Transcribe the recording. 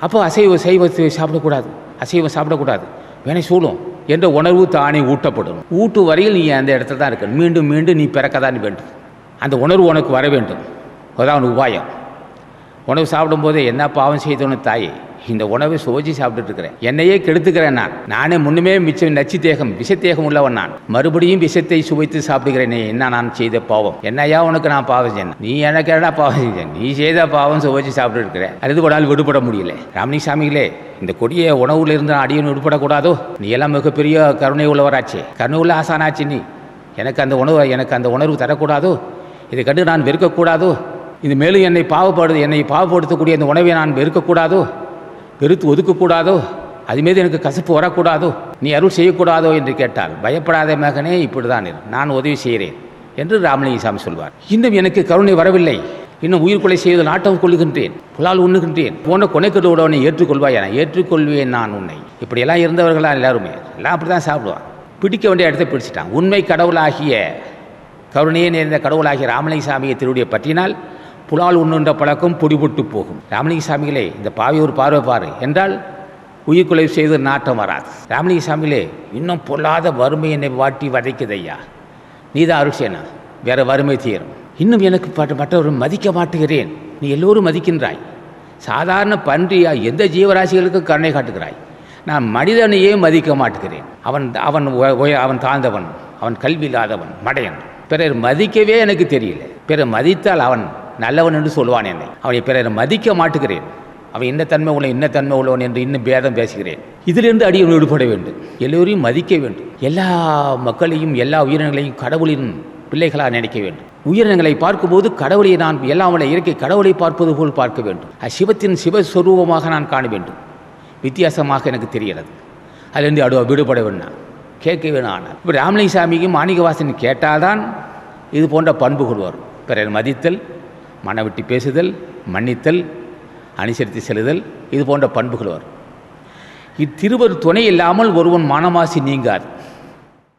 அப்போ அசைவ சைவத்தை சாப்பிடக்கூடாது. அசைவம் சாப்பிடக்கூடாது. வேணை சூழும். என்ற உணர்வு தானே ஊட்டப்படும். ஊட்டு வரையில் நீ அந்த இடத்துல தான் இருக்க மீண்டும் மீண்டும் நீ பிறக்க தான் வேண்டும். அந்த உணர்வு உனக்கு வர வேண்டும். அதான் உபாயம். உணவு சாப்பிடும்போது என்ன பாவம் செய்தோன்னு தாயே? இந்த உணவை சுவைச்சு சாப்பிட்டுட்டு இருக்கிறேன். என்னையே கெடுத்துக்கிறேன் நான். நானே முன்னுமே மிச்சம் நச்சு தேகம் விஷத்தேகம் உள்ளவன் நான். மறுபடியும் விஷத்தை சுவைத்து சாப்பிடுகிறேனே. என்ன நான் செய்த பாவம்? என்னையா உனக்கு நான் பாவம் செய்யணும் நீ எனக்கு என்ன பாவம் செஞ்சேன் நீ செய்த பாவம் சுவைச்சு சாப்பிட்டு இருக்கிறேன். அது கூட விடுபட முடியல. ராமணி சாமிகளே இந்த கொடிய உணவுல இருந்து அடியன் விடுபடக்கூடாதோ? நீ எல்லாம் மிகப்பெரிய கருணை உள்ளவராச்சே. கருணை உள்ள ஆசானாச்சு நீ. எனக்கு அந்த உணவு எனக்கு அந்த உணர்வு தரக்கூடாதோ? இதை கண்டு நான் வெறுக்கக்கூடாதோ? இது மேலும் என்னை பாவப்படுது என்னை பாவப்படுத்தக்கூடிய அந்த உணவை நான் வெறுக்கக்கூடாதோ? வெறுத்து ஒதுக்கக்கூடாதோ? அது மீது எனக்கு கசப்பு வரக்கூடாதோ? நீ அருள் செய்யக்கூடாதோ என்று கேட்டால் பயப்படாத மகனே இப்படி தான் இரு. நான் உதவி செய்கிறேன் என்று ராமலிங்க சாமி சொல்வார். இன்னும் எனக்கு கருணை வரவில்லை. இன்னும் உயிர் கொலை செய்வது நாட்டம் கொள்ளுகின்றேன். புலால் உண்ணுகின்றேன். போன்ற கொனைக்கட்டு உடனே ஏற்றுக்கொள்வாய் என ஏற்றுக்கொள்வேன் நான் உன்னை. இப்படியெல்லாம் இருந்தவர்களா எல்லாருமே? எல்லாம் அப்படி தான் சாப்பிடுவான். பிடிக்க வேண்டிய இடத்தை பிடிச்சிட்டான். உண்மை கடவுளாகிய கருணையே நேர்ந்த கடவுளாகிய ராமலிங்க சாமியை திருவுடைய பற்றினால் புலால் உண்ணுன்ற பழக்கம் பொடிபட்டு போகும். ராமலிங்க சாமிகளே இந்த பாவி ஒரு பார்வை பாரு. என்றால் உயிர்கொலை செய்து நாட்டம் வராது. ராமலிங்க சாமிகளே இன்னும் பொல்லாத வறுமை என்னை வாட்டி வதைக்குதையா? நீ தான் அருட்சேனா வேற வறுமை தீரும். இன்னும் எனக்கு பட்ட மற்றவர்கள் மதிக்க மாட்டுகிறேன். நீ எல்லோரும் மதிக்கின்றாய். சாதாரண பன்றியா எந்த ஜீவராசிகளுக்கும் கருணை காட்டுகிறாய்? நான் மனிதனையே மதிக்க மாட்டுகிறேன். அவன் அவன் அவன் தாழ்ந்தவன் அவன் கல்வி இல்லாதவன் மடையன். பிறர் மதிக்கவே எனக்கு தெரியல. பிறர் மதித்தால் அவன் நல்லவன் என்று சொல்வான் என்னை. அவனை பிறர் மதிக்க மாட்டுகிறேன். அவன் என்ன தன்மை உள்ள என்ன தன்மை உள்ளவன் என்று இன்னும் பேதம் பேசுகிறேன். இதிலிருந்து அடியை விடுபட வேண்டும். எல்லோரையும் மதிக்க வேண்டும். எல்லா மக்களையும் எல்லா உயிரினங்களையும் கடவுளின் பிள்ளைகளாக நினைக்க வேண்டும். உயிரினங்களை பார்க்கும்போது கடவுளை நான் எல்லாம் உள்ள இயற்கை கடவுளை பார்ப்பது போல் பார்க்க வேண்டும். அச்சிவத்தின் சிவஸ்வரூபமாக நான் காண வேண்டும். வித்தியாசமாக எனக்கு தெரிகிறது. அதிலிருந்து அடு விடுபட வேண்டாம். கேட்க வேணும் ஆனால். இப்போ ராமலிங்க சாமிக்கும் மாணிகவாசன் கேட்டால்தான் இது போன்ற பண்புகள் வரும். பிறர் மதித்தல் மனவிட்டு பேசுதல் மன்னித்தல் அனுசரித்து செல்லுதல் இது போன்ற பண்புகள் வரும். இத்திருவர் துணை இல்லாமல் ஒருவன் மனமாசி நீங்காது.